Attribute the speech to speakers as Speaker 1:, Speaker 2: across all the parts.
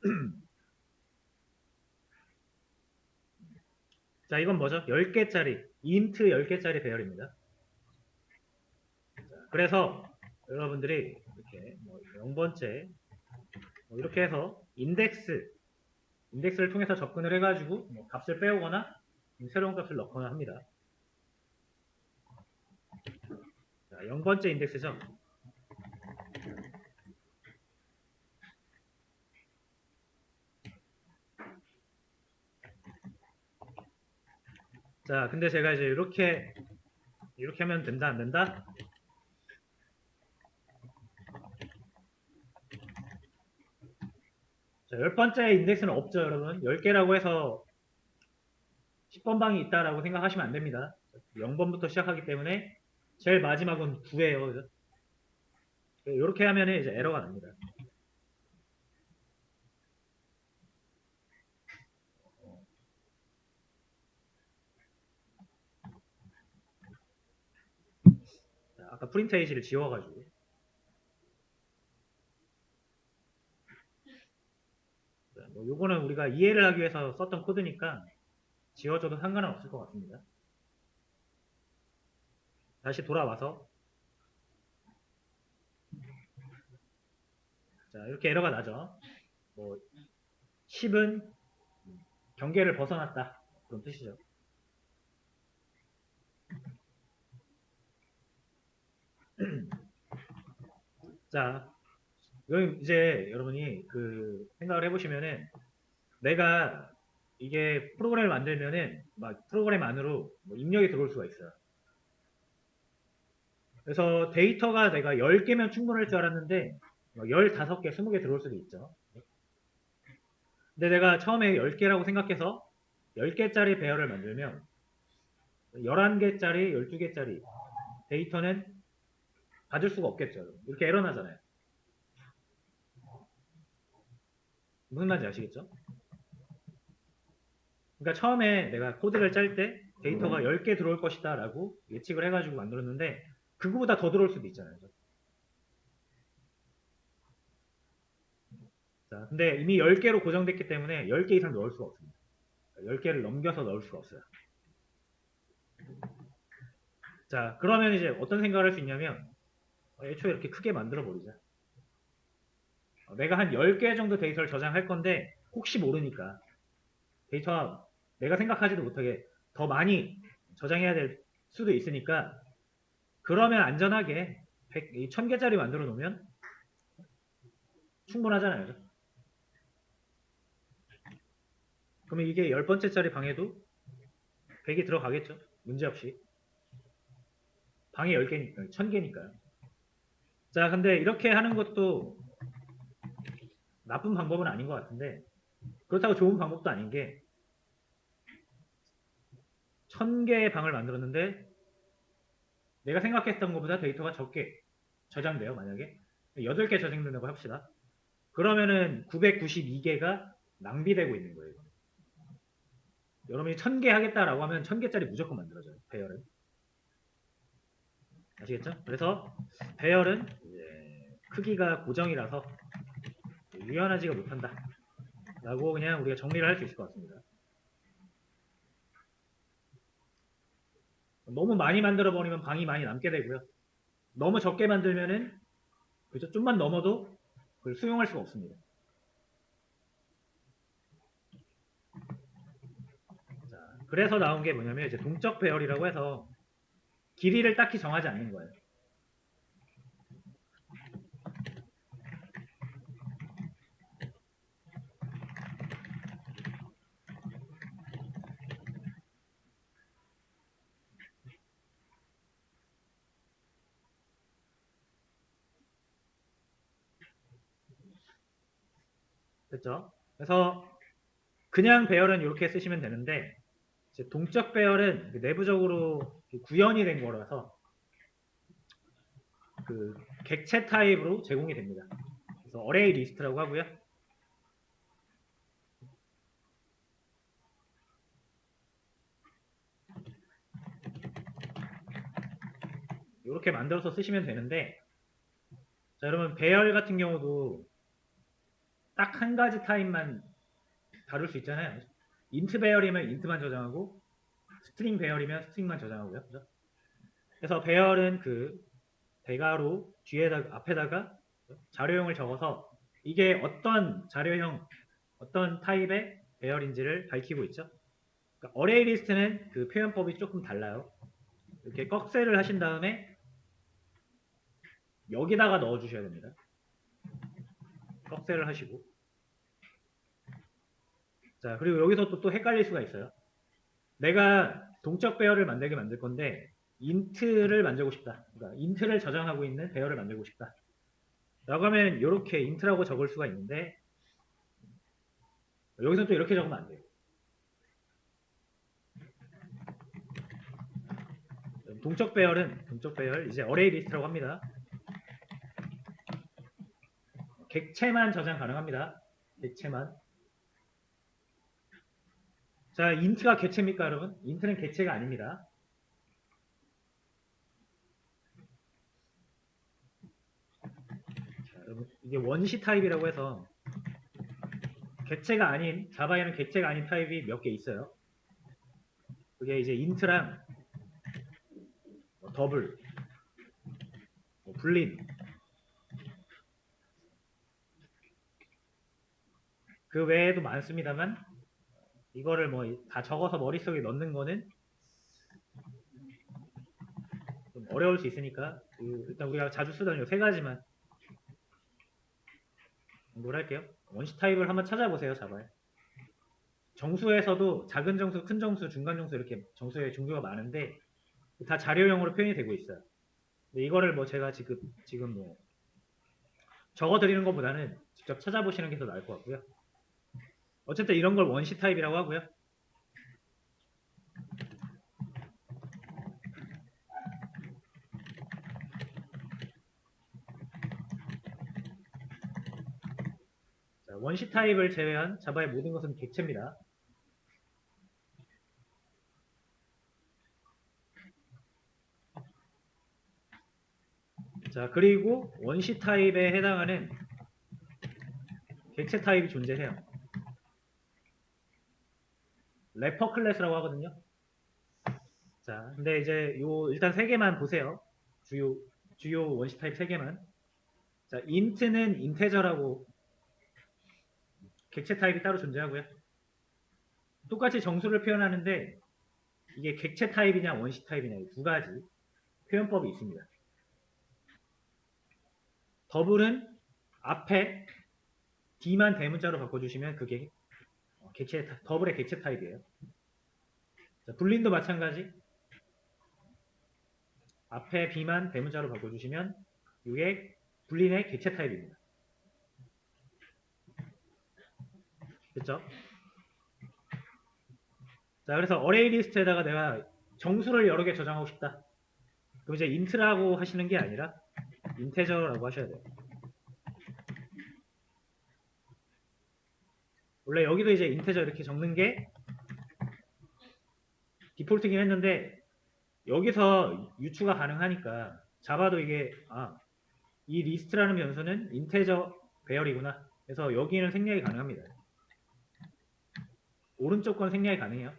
Speaker 1: 자, 이건 뭐죠? 10개짜리, 인트 10개짜리 배열입니다. 자, 그래서 여러분들이 이렇게 뭐 0번째 뭐 이렇게 해서 인덱스, 인덱스를 통해서 접근을 해가지고 뭐 값을 빼오거나 새로운 값을 넣거나 합니다. 자, 0번째 인덱스죠. 자, 근데 제가 이제 이렇게 이렇게 하면 된다 안 된다? 자, 열 번째 인덱스는 없죠, 여러분. 10개라고 해서 10번 방이 있다라고 생각하시면 안 됩니다. 0번부터 시작하기 때문에 제일 마지막은 9예요. 이렇게 하면 이제 에러가 납니다. 자, 아까 프린트 에이지를 지워가지고 자, 뭐 요거는 우리가 이해를 하기 위해서 썼던 코드니까 지워줘도 상관은 없을 것 같습니다. 다시 돌아와서 자 이렇게 에러가 나죠. 뭐 10은 경계를 벗어났다 그런 뜻이죠. 자, 그럼 이제 여러분이 그 생각을 해보시면은 내가 이게 프로그램을 만들면은 막 프로그램 안으로 뭐 입력이 들어올 수가 있어요. 그래서 데이터가 내가 10개면 충분할 줄 알았는데 막 15개, 20개 들어올 수도 있죠. 근데 내가 처음에 10개라고 생각해서 10개짜리 배열을 만들면 11개짜리, 12개짜리 데이터는 받을 수가 없겠죠. 이렇게 에러 나잖아요. 무슨 말인지 아시겠죠? 그러니까 처음에 내가 코드를 짤 때 데이터가 10개 들어올 것이다 라고 예측을 해가지고 만들었는데 그거보다 더 들어올 수도 있잖아요. 자, 근데 이미 10개로 고정됐기 때문에 10개 이상 넣을 수가 없습니다. 10개를 넘겨서 넣을 수가 없어요. 자, 그러면 이제 어떤 생각을 할 수 있냐면 어, 애초에 이렇게 크게 만들어 버리자. 어, 내가 한 10개 정도 데이터를 저장할 건데 혹시 모르니까 데이터가 내가 생각하지도 못하게 더 많이 저장해야 될 수도 있으니까 그러면 안전하게 100, 1000개짜리 만들어 놓으면 충분하잖아요. 그러면 이게 10번째짜리 방에도 100이 들어가겠죠? 문제없이. 방이 10개니까, 1000개니까요. 자, 근데 이렇게 하는 것도 나쁜 방법은 아닌 것 같은데, 그렇다고 좋은 방법도 아닌 게, 1000개의 방을 만들었는데, 내가 생각했던 것보다 데이터가 적게 저장돼요, 만약에. 8개 저장된다고 합시다. 그러면은 992개가 낭비되고 있는 거예요. 여러분이 1000개 하겠다라고 하면 1000개짜리 무조건 만들어져요, 배열은. 아시겠죠? 그래서 배열은 이제 크기가 고정이라서 유연하지가 못한다. 라고 그냥 우리가 정리를 할 수 있을 것 같습니다. 너무 많이 만들어 버리면 방이 많이 남게 되고요. 너무 적게 만들면은 그죠? 좀만 넘어도 그걸 수용할 수가 없습니다. 자, 그래서 나온 게 뭐냐면 이제 동적 배열이라고 해서 길이를 딱히 정하지 않는 거예요. 됐죠? 그래서 그냥 배열은 이렇게 쓰시면 되는데 동적 배열은 내부적으로 구현이 된 거라서 그 객체 타입으로 제공이 됩니다. 그래서 어레이 리스트라고 하고요. 이렇게 만들어서 쓰시면 되는데 자 여러분 배열 같은 경우도 딱 한 가지 타입만 다룰 수 있잖아요. 인트 배열이면 인트만 저장하고 스트링 배열이면 스트링만 저장하고요. 그죠? 그래서 배열은 그 대괄호 뒤에다 앞에다가 자료형을 적어서 이게 어떤 자료형 어떤 타입의 배열인지를 밝히고 있죠. 그러니까 어레이 리스트는 그 표현법이 조금 달라요. 이렇게 꺽쇠를 하신 다음에 여기다가 넣어 주셔야 됩니다. 꺽쇠를 하시고 자 그리고 여기서 또, 또 헷갈릴 수가 있어요. 내가 동적 배열을 만들게 만들 건데 인트를 만들고 싶다. 그러니까 인트를 저장하고 있는 배열을 만들고 싶다. 라고 하면 이렇게 인트라고 적을 수가 있는데 여기서 또 이렇게 적으면 안 돼요. 동적 배열은 동적 배열 이제 어레이 리스트라고 합니다. 객체만 저장 가능합니다. 객체만. 자, 인트가 객체입니까, 여러분? 인트는 객체가 아닙니다. 자, 여러분, 이게 원시 타입이라고 해서 객체가 아닌 자바에는 객체가 아닌 타입이 몇 개 있어요. 그게 이제 인트랑 뭐 더블, 뭐 불린, 그 외에도 많습니다만 이거를 뭐 다 적어서 머릿속에 넣는 거는 좀 어려울 수 있으니까 그 일단 우리가 자주 쓰던 이 세 가지만 공부를 할게요. 원시 타입을 한번 찾아보세요, 자바에. 정수에서도 작은 정수, 큰 정수, 중간 정수 이렇게 정수의 종류가 많은데 다 자료형으로 표현이 되고 있어요. 근데 이거를 뭐 제가 지금 지금 뭐 적어드리는 것보다는 직접 찾아보시는 게 더 나을 것 같고요. 어쨌든 이런 걸 원시 타입이라고 하고요. 자, 원시 타입을 제외한 자바의 모든 것은 객체입니다. 자, 그리고 원시 타입에 해당하는 객체 타입이 존재해요. 래퍼 클래스라고 하거든요. 자, 근데 이제 요 일단 세 개만 보세요. 주요 주요 원시 타입 세 개만. 자, 인트는 인테저라고 객체 타입이 따로 존재하고요. 똑같이 정수를 표현하는데 이게 객체 타입이냐 원시 타입이냐 이두 가지 표현법이 있습니다. 더블은 앞에 D만 대문자로 바꿔주시면 그게 타- 더블의 객체 타입이에요. 자, 불린도 마찬가지. 앞에 B만 대문자로 바꿔주시면 이게 불린의 객체 타입입니다. 그렇죠? 자, 그래서 어레이 리스트에다가 내가 정수를 여러 개 저장하고 싶다. 그럼 이제 인트라고 하시는 게 아니라 인테저라고 하셔야 돼요. 원래 여기도 이제 인테저 이렇게 적는 게 디폴트긴 했는데 여기서 유추가 가능하니까 자바도 이게 아, 이 리스트라는 변수는 인테저 배열이구나. 그래서 여기는 생략이 가능합니다. 오른쪽 건 생략이 가능해요.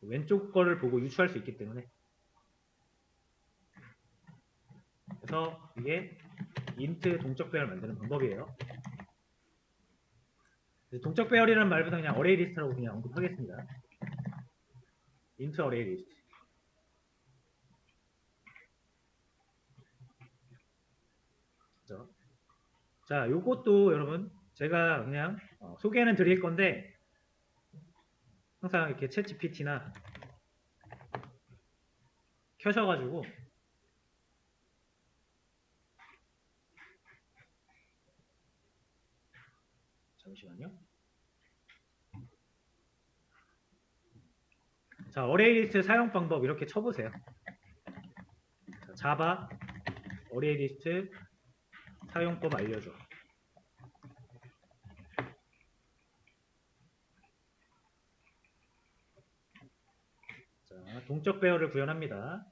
Speaker 1: 왼쪽 거를 보고 유추할 수 있기 때문에. 그래서 이게 인트 동적 배열 만드는 방법이에요. 동적 배열이라는 말보다 그냥 어레이 리스트라고 그냥 언급하겠습니다. 인트 어레이 리스트. 자, 요것도 여러분 제가 그냥 어, 소개는 드릴 건데 항상 이렇게 챗 GPT나 켜셔가지고 잠시만요. 자, 어레이 리스트 사용 방법 이렇게 쳐보세요. 자, 자바 어레이 리스트 사용법 알려줘. 자, 동적 배열을 구현합니다.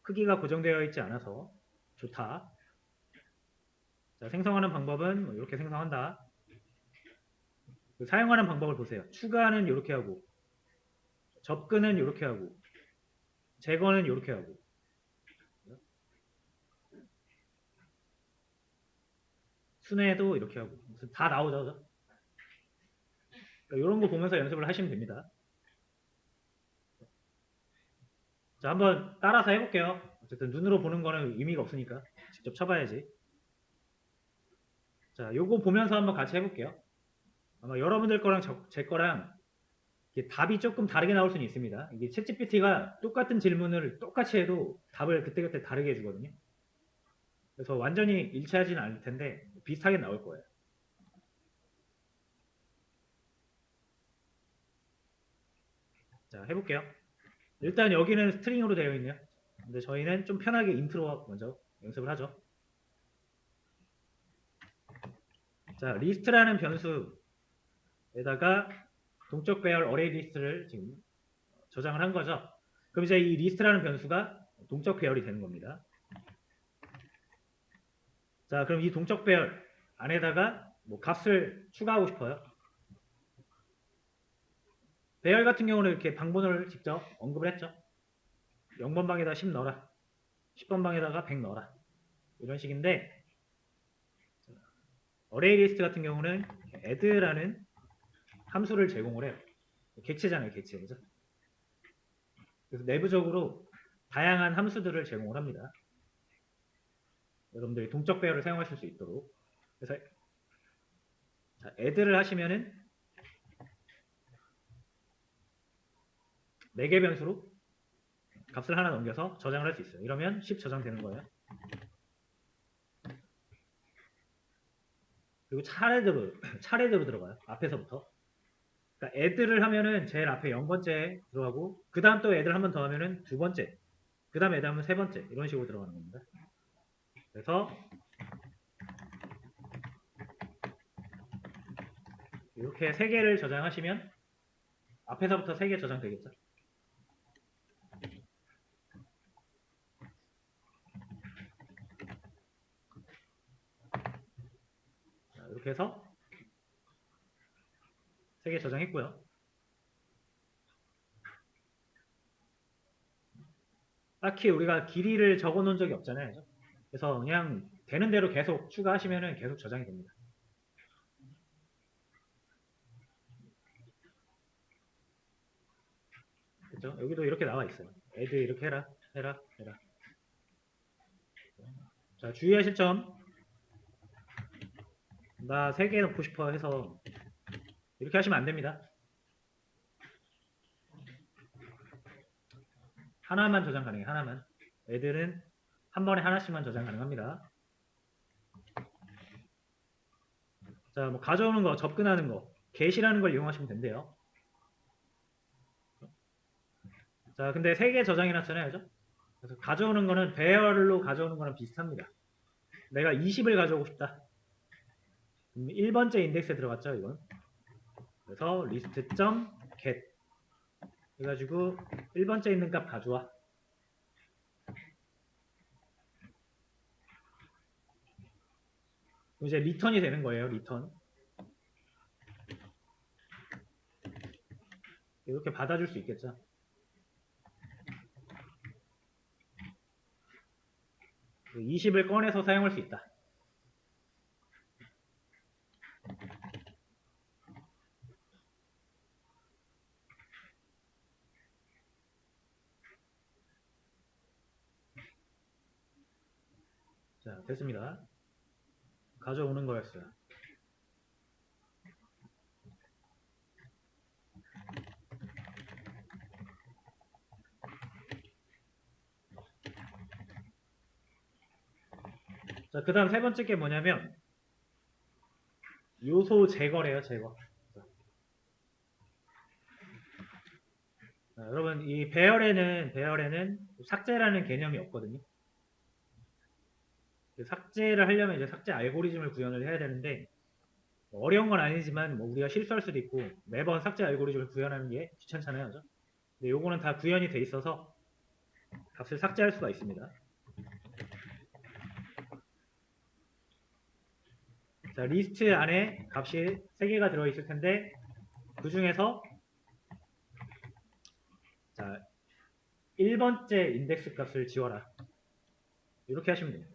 Speaker 1: 크기가 고정되어 있지 않아서 좋다. 자, 생성하는 방법은 뭐 이렇게 생성한다. 그 사용하는 방법을 보세요. 추가는 이렇게 하고, 접근은 이렇게 하고, 제거는 이렇게 하고. 순회도 이렇게 하고 다 나오죠. 그러니까 이런 거 보면서 연습을 하시면 됩니다. 자, 한번 따라서 해볼게요. 어쨌든 눈으로 보는 거는 의미가 없으니까 직접 쳐봐야지. 자, 요거 보면서 한번 같이 해볼게요. 아마 여러분들 거랑 저- 제 거랑 답이 조금 다르게 나올 수는 있습니다. 이게 챗GPT가 똑같은 질문을 똑같이 해도 답을 그때그때 다르게 해주거든요. 그래서 완전히 일치하지는 않을 텐데 비슷하게 나올 거예요. 자, 해볼게요. 일단 여기는 스트링으로 되어 있네요. 근데 저희는 좀 편하게 인트로 먼저 연습을 하죠. 자, 리스트라는 변수에다가 동적 배열 어레이 리스트를 지금 저장을 한 거죠. 그럼 이제 이 리스트라는 변수가 동적 배열이 되는 겁니다. 자, 그럼 이 동적 배열 안에다가 뭐 값을 추가하고 싶어요. 배열 같은 경우는 이렇게 방번호를 직접 언급을 했죠. 0번 방에다 10 넣어라. 10번 방에다가 100 넣어라. 이런 식인데 어레이 리스트 같은 경우는 add라는 함수를 제공을 해요. 객체잖아요, 객체. 그죠? 그래서 내부적으로 다양한 함수들을 제공을 합니다. 여러분들이 동적 배열을 사용하실 수 있도록. 그래서 자, add를 하시면은 4개 변수로 값을 하나 넘겨서 저장을 할 수 있어요. 이러면 10 저장되는 거예요. 그리고 차례대로 차례대로 들어가요. 앞에서부터. 그러니까 애들을 하면은 제일 앞에 0번째 들어가고 그 다음 또 애들 한 번 더 하면은 두 번째 그 다음 애들 하면 세 번째 이런 식으로 들어가는 겁니다. 그래서 이렇게 세 개를 저장하시면 앞에서부터 세 개 저장되겠죠. 자, 이렇게 해서 세 개 저장했고요. 딱히 우리가 길이를 적어 놓은 적이 없잖아요. 그래서 그냥 되는 대로 계속 추가하시면 계속 저장이 됩니다. 그죠? 여기도 이렇게 나와 있어요. 애들 이렇게 해라, 해라, 해라. 자, 주의하실 점. 나세개 넣고 싶어 해서 이렇게 하시면 안 됩니다. 하나만 저장 가능해요. 하나만. 애들은 한 번에 하나씩만 저장 가능합니다. 자, 뭐 가져오는 거, 접근하는 거, get이라는 걸 이용하시면 된대요. 자, 근데 세 개 저장해놨잖아요, 그죠? 그래서 가져오는 거는 배열로 가져오는 거랑 비슷합니다. 내가 20을 가져오고 싶다. 1번째 인덱스에 들어갔죠, 이건. 그래서 list.get 해가지고 1번째 있는 값 가져와. 이제 리턴이 되는 거예요, 리턴. 이렇게 받아줄 수 있겠죠. 그 20을 꺼내서 사용할 수 있다. 자, 됐습니다. 가져오는 거였어요. 자, 그 다음 세 번째 게 뭐냐면, 요소 제거래요, 제거. 자, 여러분, 이 배열에는, 배열에는 삭제라는 개념이 없거든요. 그 삭제를 하려면 이제 삭제 알고리즘을 구현을 해야 되는데 뭐 어려운 건 아니지만 뭐 우리가 실수할 수도 있고 매번 삭제 알고리즘을 구현하는 게 귀찮잖아요, 그죠? 근데 요거는 다 구현이 돼 있어서 값을 삭제할 수가 있습니다. 자, 리스트 안에 값이 3개가 들어 있을 텐데, 그 중에서, 자, 1번째 인덱스 값을 지워라. 이렇게 하시면 됩니다.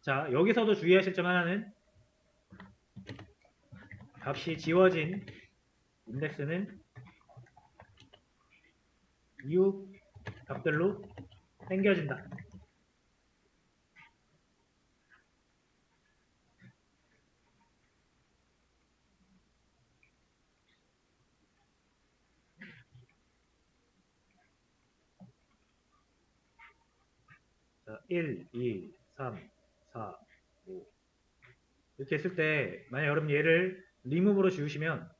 Speaker 1: 자, 여기서도 주의하실 점 하나는 값이 지워진 인덱스는 이후 값들로 당겨진다. 자, 1, 2, 3, 4, 5 이렇게 했을 때 만약 여러분 얘를 리무브로 지우시면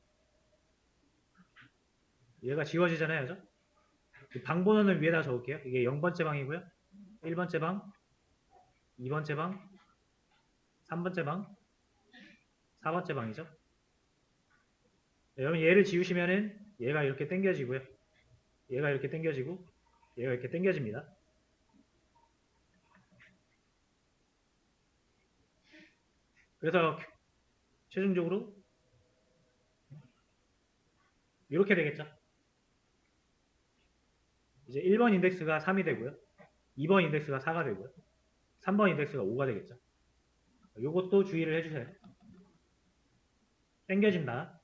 Speaker 1: 얘가 지워지잖아요 그죠? 그방 번호는 위에다 적을게요. 이게 0번째 방이고요. 1번째 방 2번째 방 3번째 방 4번째 방이죠? 네, 여러분 얘를 지우시면은 얘가 이렇게 당겨지고요. 얘가 이렇게 당겨지고 얘가 이렇게 당겨집니다 그래서 최종적으로 이렇게 되겠죠. 이제 1번 인덱스가 3이 되고요. 2번 인덱스가 4가 되고요. 3번 인덱스가 5가 되겠죠. 이것도 주의를 해주세요. 당겨진다.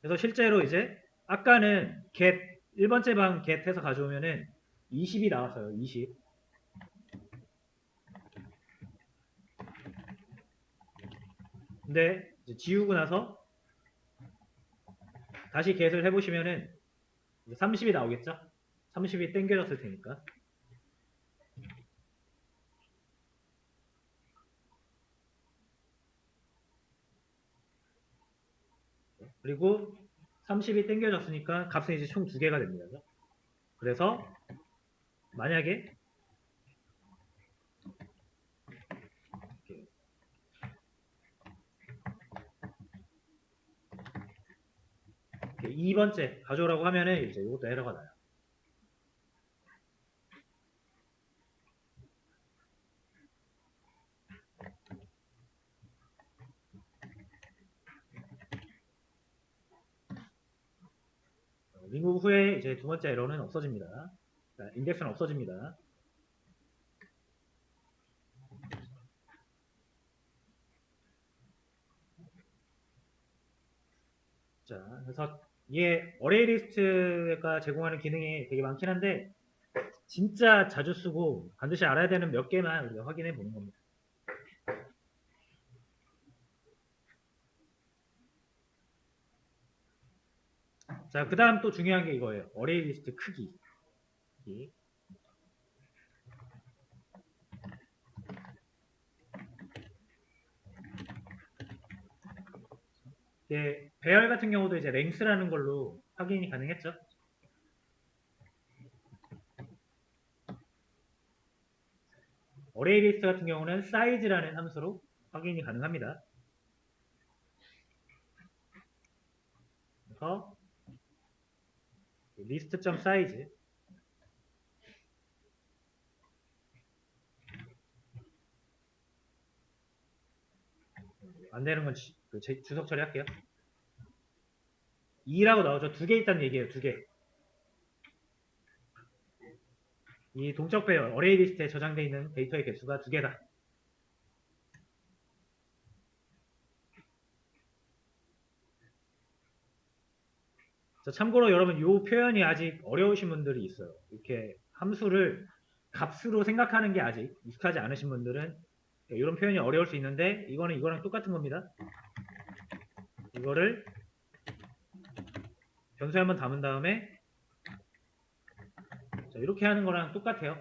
Speaker 1: 그래서 실제로 이제 아까는 get 1번째 방 get 해서 가져오면은 20이 나왔어요. 20. 근데 이제 지우고 나서 다시 get을 해보시면은 30이 나오겠죠? 30이 땡겨졌을 테니까. 그리고 30이 땡겨졌으니까 값은 이제 총 두 개가 됩니다. 그래서 만약에 이렇게 2번째 가져오라고 하면은 이제 이것도 에러가 나요. 리무브 후에 이제 두 번째 에러는 없어집니다. 인덱스는 없어집니다. 자, 그래서 이게 어레이 리스트가 제공하는 기능이 되게 많긴 한데 진짜 자주 쓰고 반드시 알아야 되는 몇 개만 우리가 확인해 보는 겁니다. 자, 그 다음 또 중요한 게 이거예요. 어레이 리스트 크기. 크기. 이제 배열 같은 경우도 이제 랭스라는 걸로 확인이 가능했죠. 어레이 리스트 같은 경우는 size라는 함수로 확인이 가능합니다. 그래서 list.size 안 되는 건 지- 그 제- 주석 처리할게요. 2라고 나오죠. 두 개 있다는 얘기예요. 두 개. 이 동적 배열, 어레이 리스트에 저장되어 있는 데이터의 개수가 두 개다. 자, 참고로 여러분 이 표현이 아직 어려우신 분들이 있어요. 이렇게 함수를 값으로 생각하는 게 아직 익숙하지 않으신 분들은 이런 표현이 어려울 수 있는데 이거는 이거랑 똑같은 겁니다. 이거를 변수에 한번 담은 다음에 자, 이렇게 하는 거랑 똑같아요.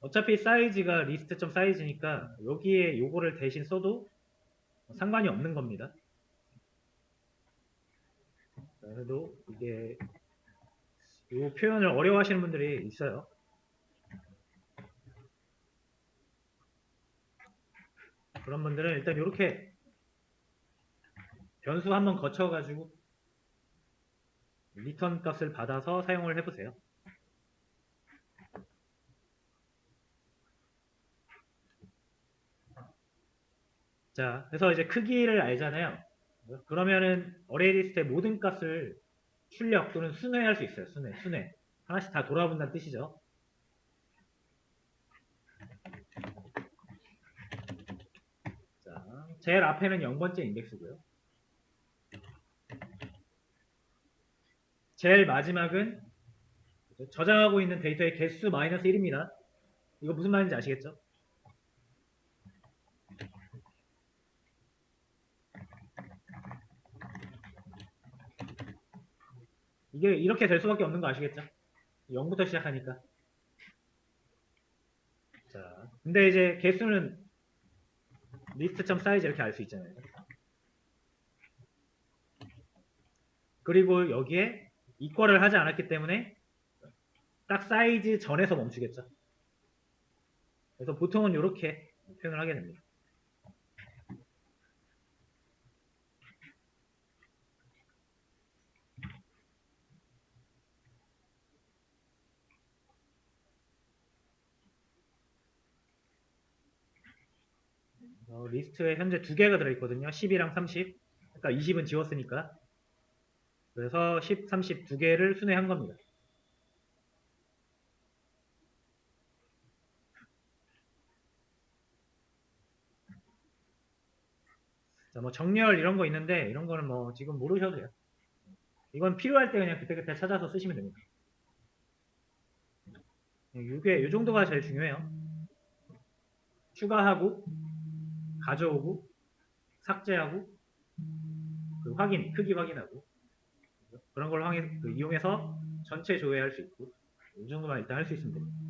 Speaker 1: 어차피 사이즈가 리스트점 사이즈니까 여기에 요거를 대신 써도 상관이 없는 겁니다. 그래도 이게 이 표현을 어려워하시는 분들이 있어요. 그런 분들은 일단 이렇게 변수 한번 거쳐가지고 리턴 값을 받아서 사용을 해보세요. 자, 그래서 이제 크기를 알잖아요. 그러면은 어레이 리스트의 모든 값을 출력 또는 순회할 수 있어요. 순회, 순회. 하나씩 다 돌아본다는 뜻이죠. 자, 제일 앞에는 0번째 인덱스고요. 제일 마지막은 저장하고 있는 데이터의 개수 마이너스 1입니다. 이거 무슨 말인지 아시겠죠? 이게 이렇게 될 수밖에 없는 거 아시겠죠? 0부터 시작하니까. 자, 근데 이제 개수는 리스트.사이즈 사이즈 이렇게 알 수 있잖아요. 그리고 여기에 이퀄을 하지 않았기 때문에 딱 사이즈 전에서 멈추겠죠. 그래서 보통은 이렇게 표현을 하게 됩니다. 어, 리스트에 현재 두 개가 들어있거든요. 10이랑 30. 그러니까 20은 지웠으니까. 그래서 10, 30 두 개를 순회한 겁니다. 자, 뭐 정렬 이런 거 있는데 이런 거는 뭐 지금 모르셔도 돼요. 이건 필요할 때 그냥 그때그때 찾아서 쓰시면 됩니다. 이게 이 정도가 제일 중요해요. 추가하고 가져오고 삭제하고 그 확인 크기 확인하고 그런 걸그 이용해서 전체 조회할 수 있고 이 정도만 일단 할 수 있으면 됩니다.